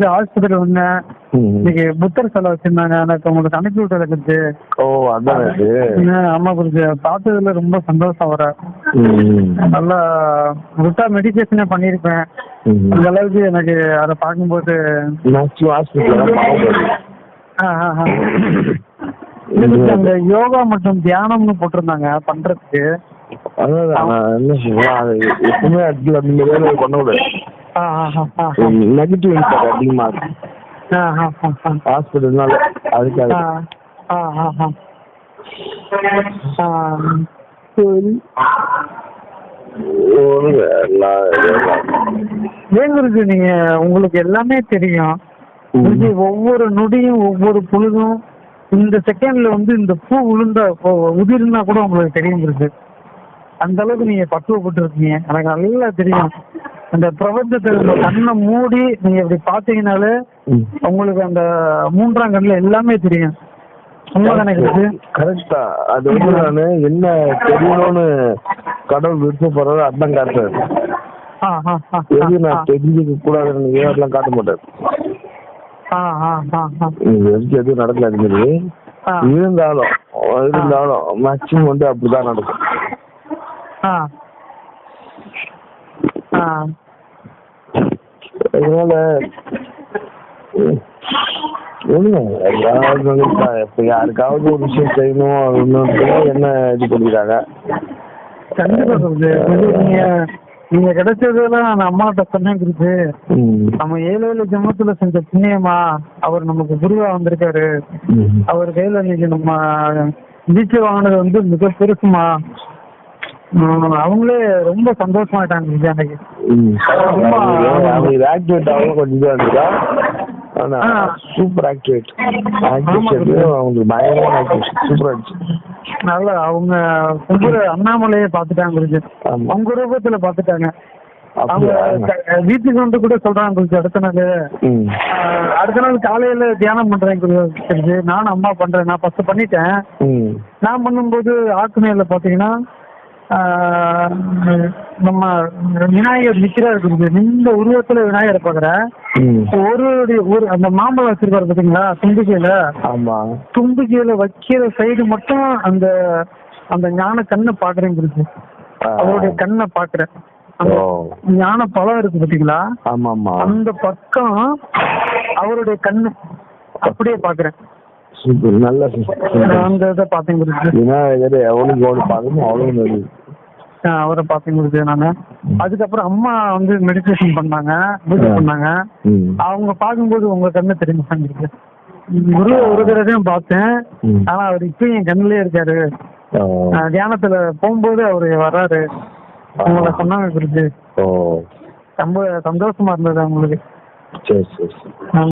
பார்த்துட்டு ஹாஸ்பிட்டல் வந்தேன். இன்னைக்கு புத்தர் சிலை வச்சிருந்தாங்க. எனக்கு உங்களுக்கு அனுப்பி விட்டது குருஜி ஓ அதான் ஆமா குருஜி பார்த்ததுல ரொம்ப சந்தோஷம் வர. நல்லா விட்டா மெடிடேஷனே பண்ணியிருப்பேன். ம். அந்த அளவுக்கு எனக்கு அதை பார்க்கும்போது அந்த யோகா மற்றும் தியானம்னு போட்டிருந்தாங்க பண்றதுக்கு. அதான் எப்பவுமே பண்ணக்கூடாது. நெகட்டிவ் இம்பாக்ட் அதிகமா இருக்கு. ஹாஸ்பிட்டல்னால அதுக்காக குருஜி நீங்க உங்களுக்கு எல்லாமே தெரியும். ஒவ்வொரு நொடியும் ஒவ்வொரு பொழுதும் இந்த செகண்ட்ல வந்து இந்த பூ விழுந்தா உதிர்னா கூட உங்களுக்கு தெரியும் குருஜி அந்த அளவுக்கு நீங்க பக்குவப்பட்டு இருக்கீங்க எனக்கு நல்லா தெரியும். அந்த பிரபஞ்சத்தை உங்க கண்ணை மூடி நீங்க இப்படி பாத்தீங்கன்னாலே ம். உங்களுக்கு அந்த மூன்றாம் கண்ணுல எல்லாமே தெரியும். கரெக்ட் அது வந்து நானு என்ன தெரியணும்னு கடவுள் விருப்பப்படுறதோ அதான் காட்டுறாரு. எது நான் தெரிஞ்சுக்க கூடாதுன்னு அதெல்லாம் காட்ட மாட்டாரு. வரைக்கும் எதுவும் நடக்கல ஆ. இருந்தாலும் இருந்தாலும் மேக்சிமம் வந்து அப்படிதான் நடக்கும். ஆ. ஆ. அதனால இப்ப யாருக்காவது ஒரு விஷயம் செய்யணும் ஒண்ணு என்ன இது பண்ணிக்கிறாங்க நீங்க நீங்க கிடைச்சதெல்லாம் நான் அம்மாட்ட சொன்னேன் ம். நம்ம ஏழு ஏழு ஜென்மத்துல செஞ்ச புண்ணியமா அவர் நமக்கு குருவா வந்திருக்காரு. அவர் கையில இன்னைக்கு நம்ம தீட்சை வாங்கினது வந்து மிக பெருசுமா அவங்களே ரொம்ப சந்தோஷமாயிட்டாங்க அன்னைக்கு. அவங்களுக்கு ஆக்டிவேட் ஆகும் கொஞ்சம் இருந்துச்சா ஆனா. Super activate. ஆக்டிவேஷன் அவங்களுக்கு பயங்கரமான ஆக்டிவேஷன் சூப்பரா நல்ல அவங்க கும்புற அண்ணாமலையே பாத்துட்டாங்க குருஜி. அவங்க ரூபத்துல பாத்துட்டாங்க அவங்க வீட்டுக்கு வந்து கூட சொல்றாங்க குருஜி அடுத்த நாள். அடுத்த நாள் காலையில தியானம் பண்றேன் குருஜி. நானும் அம்மா பண்றேன். நான் ஃபர்ஸ்ட் பண்ணிட்டேன். நான் பண்ணும்போது ஆக்குமையில பாத்தீங்கன்னா நம்ம விநாயகர் நிக்கிறாரு இந்த உருவத்துல விநாயகரை பாக்குறேன் ம். ஒரு அந்த மாம்பழம் வச்சிருக்காரு பாத்தீங்களா? தும்பிக்கையில? ஆமா. தும்பிக்கையில வைக்கிற சைடு மட்டும் அந்த அந்த ஞான கண்ணை பாக்குறேன். அவருடைய கண்ணை பாக்குறேன். ஞான பழம் இருக்கு பாத்தீங்களா? ஆமா ஆமா அந்த பக்கம் அவருடைய கண்ணு. அப்படியே பாக்குறேன். சூப்பர் நல்ல நான் அந்த இதை பார்த்தேன் குருஜி விநாயகர் எவ்வளவு எவ்வளவு பார்க்கணும் நல்லது ஆஹ் அவரை பார்த்தேன் குருஜி நானு. அதுக்கப்புறம் அம்மா வந்து மெடிடேஷன் பண்ணாங்க பூஜை. பண்ணாங்க. அவங்க பார்க்கும்போது உங்க கண்ணு தெரியுமா குருஜி குரு ஒரு தடவையும் பார்த்தேன். ஆனா அவர் இப்பயும் என் கண்ணுலயே இருக்காரு. தியானத்துல போகும்போது அவரு வர்றாரு உங்களை சொன்னாங்க குருஜி. ஓ. ரொம்ப சந்தோஷமா இருந்தது அவங்களுக்கு. சரி சரி